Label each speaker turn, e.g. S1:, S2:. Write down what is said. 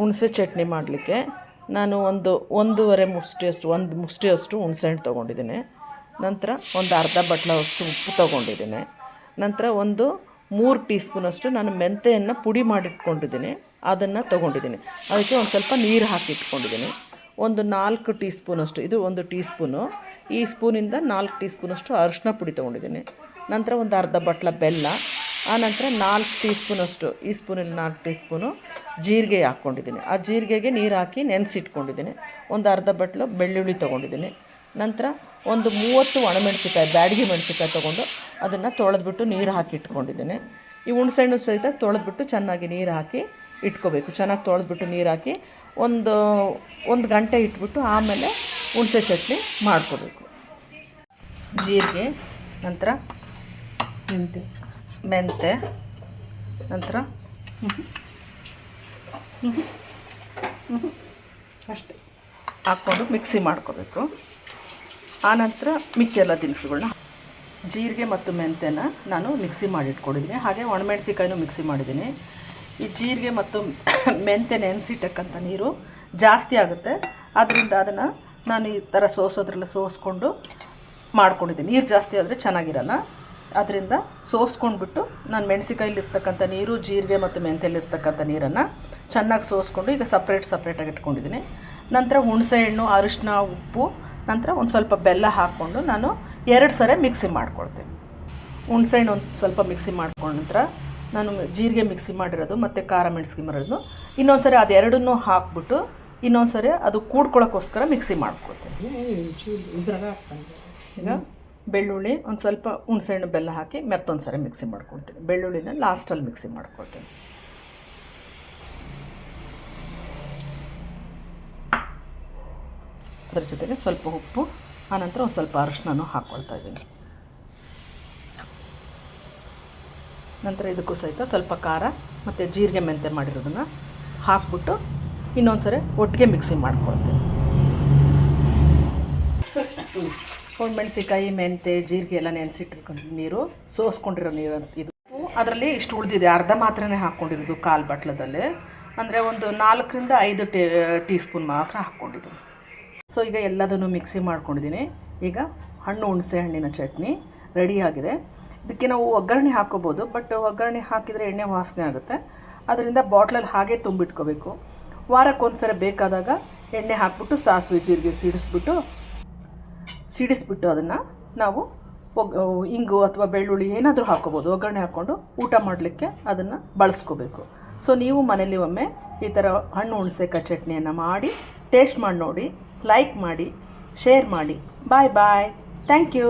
S1: ಹುಣಸೆ ಚಟ್ನಿ ಮಾಡಲಿಕ್ಕೆ ನಾನು ಒಂದು ಒಂದೂವರೆ ಮುಷ್ಟಿಯಷ್ಟು, ಒಂದು ಮುಷ್ಟಿಯಷ್ಟು ಹುಣಸೆಹಣ್ಣು ತೊಗೊಂಡಿದ್ದೀನಿ. ನಂತರ ಒಂದು ಅರ್ಧ ಬಟ್ಲಷ್ಟು ಉಪ್ಪು ತೊಗೊಂಡಿದ್ದೀನಿ. ನಂತರ ಒಂದು ಮೂರು ಟೀ ಸ್ಪೂನಷ್ಟು ನಾನು ಮೆಂತೆಯನ್ನು ಪುಡಿ ಮಾಡಿಟ್ಕೊಂಡಿದ್ದೀನಿ. ಅದನ್ನು ತೊಗೊಂಡಿದ್ದೀನಿ. ಅದಕ್ಕೆ ಒಂದು ಸ್ವಲ್ಪ ನೀರು ಹಾಕಿ ಇಟ್ಕೊಂಡಿದ್ದೀನಿ ಒಂದು ನಾಲ್ಕು ಟೀ ಸ್ಪೂನಷ್ಟು ಇದು ಒಂದು ಟೀ ಸ್ಪೂನು ಈ ಸ್ಪೂನಿಂದ ನಾಲ್ಕು ಟೀ ಸ್ಪೂನಷ್ಟು ಅರಿಶಿನ ಪುಡಿ ತೊಗೊಂಡಿದ್ದೀನಿ. ನಂತರ ಒಂದು ಅರ್ಧ ಬಟ್ಲ ಬೆಲ್ಲ. ಆನಂತರ ನಾಲ್ಕು ಟೀ ಸ್ಪೂನಷ್ಟು ಈ ಸ್ಪೂನಲ್ಲಿ ನಾಲ್ಕು ಟೀ ಸ್ಪೂನು ಜೀರಿಗೆ ಹಾಕ್ಕೊಂಡಿದ್ದೀನಿ. ಆ ಜೀರಿಗೆಗೆ ನೀರು ಹಾಕಿ ನೆನೆಸಿಟ್ಕೊಂಡಿದ್ದೀನಿ. ಒಂದು ಅರ್ಧ ಬಟ್ಲು ಬೆಳ್ಳುಳ್ಳಿ ತೊಗೊಂಡಿದ್ದೀನಿ. ನಂತರ ಒಂದು ಮೂವತ್ತು ಒಣಮೆಣಸಿಕಾಯಿ ಬ್ಯಾಡಗಿ ಮೆಣಸಿಕಾಯಿ ತೊಗೊಂಡು ಅದನ್ನು ತೊಳೆದ್ಬಿಟ್ಟು ನೀರು ಹಾಕಿ ಇಟ್ಕೊಂಡಿದ್ದೀನಿ. ಈ ಹುಣಸೆಹಣ್ಣು ಸಹಿತ ತೊಳೆದ್ಬಿಟ್ಟು ಚೆನ್ನಾಗಿ ನೀರು ಹಾಕಿ ಇಟ್ಕೋಬೇಕು. ಚೆನ್ನಾಗಿ ತೊಳೆದ್ಬಿಟ್ಟು ನೀರು ಹಾಕಿ ಒಂದು ಒಂದು ಗಂಟೆ ಇಟ್ಬಿಟ್ಟು ಆಮೇಲೆ ಹುಣಸೆ ಚಟ್ನಿ ಮಾಡ್ಕೋಬೇಕು. ಜೀರಿಗೆ ನಂತರ
S2: ಮೆಂತೆ
S1: ಮೆಂತೆ ನಂತರ
S2: ಅಷ್ಟೇ.
S1: ಹಾಕ್ಕೊಂಡು ಮಿಕ್ಸಿ ಮಾಡ್ಕೋಬೇಕು. ಆನಂತರ ಮಿಕ್ಕೆಲ್ಲ ದಿನಸುಗಳನ್ನ ಜೀರಿಗೆ ಮತ್ತು ಮೆಂತ್ಯನ ನಾನು ಮಿಕ್ಸಿ ಮಾಡಿಟ್ಕೊಂಡಿದ್ದೀನಿ. ಹಾಗೆ ಒಣಮೆಣಸಿಕಾಯಿನೂ ಮಿಕ್ಸಿ ಮಾಡಿದ್ದೀನಿ. ಈ ಜೀರಿಗೆ ಮತ್ತು ಮೆಂತ್ಯ ನೆನೆಸಿಟ್ಟಕ್ಕಂಥ ನೀರು ಜಾಸ್ತಿ ಆಗುತ್ತೆ. ಆದ್ದರಿಂದ ಅದನ್ನು ನಾನು ಈ ಥರ ಸೋಸೋದ್ರಲ್ಲ ಸೋಸ್ಕೊಂಡು ಮಾಡ್ಕೊಂಡಿದ್ದೀನಿ. ನೀರು ಜಾಸ್ತಿ ಆದರೆ ಚೆನ್ನಾಗಿರಲ್ಲ. ಅದರಿಂದ ಸೋಸ್ಕೊಂಡ್ಬಿಟ್ಟು ನಾನು ಮೆಣಸಿಕಾಯಿಲಿರ್ತಕ್ಕಂಥ ನೀರು, ಜೀರಿಗೆ ಮತ್ತು ಮೆಂತೆಲಿರ್ತಕ್ಕಂಥ ನೀರನ್ನು ಚೆನ್ನಾಗಿ ಸೋಸ್ಕೊಂಡು ಈಗ ಸಪ್ರೇಟ್ ಸಪ್ರೇಟಾಗಿ ಇಟ್ಕೊಂಡಿದ್ದೀನಿ. ನಂತರ ಹುಣಸೆಹಣ್ಣು ಅರಿಶಿನ ಉಪ್ಪು ನಂತರ ಒಂದು ಸ್ವಲ್ಪ ಬೆಲ್ಲ ಹಾಕ್ಕೊಂಡು ನಾನು ಎರಡು ಸರಿ ಮಿಕ್ಸಿ ಮಾಡ್ಕೊಳ್ತೀನಿ. ಹುಣಸೆಹಣ್ಣು ಒಂದು ಸ್ವಲ್ಪ ಮಿಕ್ಸಿ ಮಾಡ್ಕೊಂಡ ನಂತರ ನಾನು ಜೀರಿಗೆ ಮಿಕ್ಸಿ ಮಾಡಿರೋದು ಮತ್ತು ಖಾರ ಮೆಣಸಿಗೆ ಮಾಡಿರೋದು. ಇನ್ನೊಂದು ಸರಿ ಅದೆರಡನ್ನೂ ಹಾಕ್ಬಿಟ್ಟು ಇನ್ನೊಂದು ಸರಿ ಅದು ಕೂಡ್ಕೊಳ್ಳೋಕ್ಕೋಸ್ಕರ ಮಿಕ್ಸಿ ಮಾಡ್ಕೊಳ್ತೀನಿ. ಈಗ ಬೆಳ್ಳುಳ್ಳಿ ಒಂದು ಸ್ವಲ್ಪ ಹುಣಸೆಹಣ್ಣು ಬೆಲ್ಲ ಹಾಕಿ ಮತ್ತೊಂದು ಸರಿ ಮಿಕ್ಸಿ ಮಾಡ್ಕೊಳ್ತೀನಿ. ಬೆಳ್ಳುಳ್ಳಿನ ಲಾಸ್ಟಲ್ಲಿ ಮಿಕ್ಸಿ ಮಾಡ್ಕೊಳ್ತೀನಿ. ಅದ್ರ ಜೊತೆಗೆ ಸ್ವಲ್ಪ ಉಪ್ಪು ಆನಂತರ ಒಂದು ಸ್ವಲ್ಪ ಅರಿಶಿನೂ ಹಾಕ್ಕೊಳ್ತಾ ಇದ್ದೀನಿ. ನಂತರ ಇದಕ್ಕೂ ಸಹಿತ ಸ್ವಲ್ಪ ಖಾರ ಮತ್ತು ಜೀರಿಗೆ ಮೆಂತೆ ಮಾಡಿರೋದನ್ನು ಹಾಕ್ಬಿಟ್ಟು ಇನ್ನೊಂದು ಸರಿ ಒಟ್ಟಿಗೆ ಮಿಕ್ಸಿ ಮಾಡ್ಕೊಳ್ತೀನಿ. ಮೆಣಸಿಕಾಯಿ ಮೆಂತೆ, ಜೀರಿಗೆ ಎಲ್ಲ ನೆನೆಸಿಟ್ಟಿರ್ಕೊಂಡು ನೀರು, ಸೋಸ್ಕೊಂಡಿರೋ ನೀರು ಇದು. ಅದರಲ್ಲಿ ಇಷ್ಟು ಉಳಿದಿದೆ. ಅರ್ಧ ಮಾತ್ರನೇ ಹಾಕ್ಕೊಂಡಿರೋದು ಕಾಲು ಬಟ್ಲದಲ್ಲಿ. ಅಂದರೆ ಒಂದು ನಾಲ್ಕರಿಂದ ಐದು ಟೇ ಟೀ ಸ್ಪೂನ್ ಮಾತ್ರ ಹಾಕ್ಕೊಂಡಿದ್ದು ಸೊ, ಈಗ ಎಲ್ಲದನ್ನು ಮಿಕ್ಸಿ ಮಾಡ್ಕೊಂಡಿದ್ದೀನಿ. ಈಗ ಹಣ್ಣು ಹುಣಸೆ ಹಣ್ಣಿನ ಚಟ್ನಿ ರೆಡಿಯಾಗಿದೆ ಇದಕ್ಕೆ ನಾವು ಒಗ್ಗರಣೆ ಹಾಕೋಬೋದು ಬಟ್ ಒಗ್ಗರಣೆ ಹಾಕಿದರೆ ಎಣ್ಣೆ ವಾಸನೆ ಆಗುತ್ತೆ. ಅದರಿಂದ ಬಾಟ್ಲಲ್ಲಿ ಹಾಗೆ ತುಂಬಿಟ್ಕೋಬೇಕು. ವಾರಕ್ಕೊಂದ್ಸರಿ ಬೇಕಾದಾಗ ಎಣ್ಣೆ ಹಾಕ್ಬಿಟ್ಟು, ಸಾಸಿವೆ, ಜೀರಿಗೆ ಸಿಡಿಸ್ಬಿಟ್ಟು ಸಿಡಿಸ್ಬಿಟ್ಟು ಅದನ್ನು ನಾವು ಒಗ್ ಇಂಗು ಅಥವಾ ಬೆಳ್ಳುಳ್ಳಿ ಏನಾದರೂ ಹಾಕ್ಕೋಬೋದು ಒಗ್ಗರಣೆ ಹಾಕ್ಕೊಂಡು ಊಟ ಮಾಡಲಿಕ್ಕೆ ಅದನ್ನು ಬಳಸ್ಕೋಬೇಕು. ಸೊ ನೀವು ಮನೇಲಿ ಒಮ್ಮೆ ಈ ಥರ ಹಣ್ಣು ಹುಣಸೆಕಾಯಿ ಚಟ್ನಿಯನ್ನು ಮಾಡಿ ಟೇಸ್ಟ್ ಮಾಡಿ ನೋಡಿ ಲೈಕ್ ಮಾಡಿ ಶೇರ್ ಮಾಡಿ. ಬಾಯ್ ಬಾಯ್ ಥ್ಯಾಂಕ್ ಯು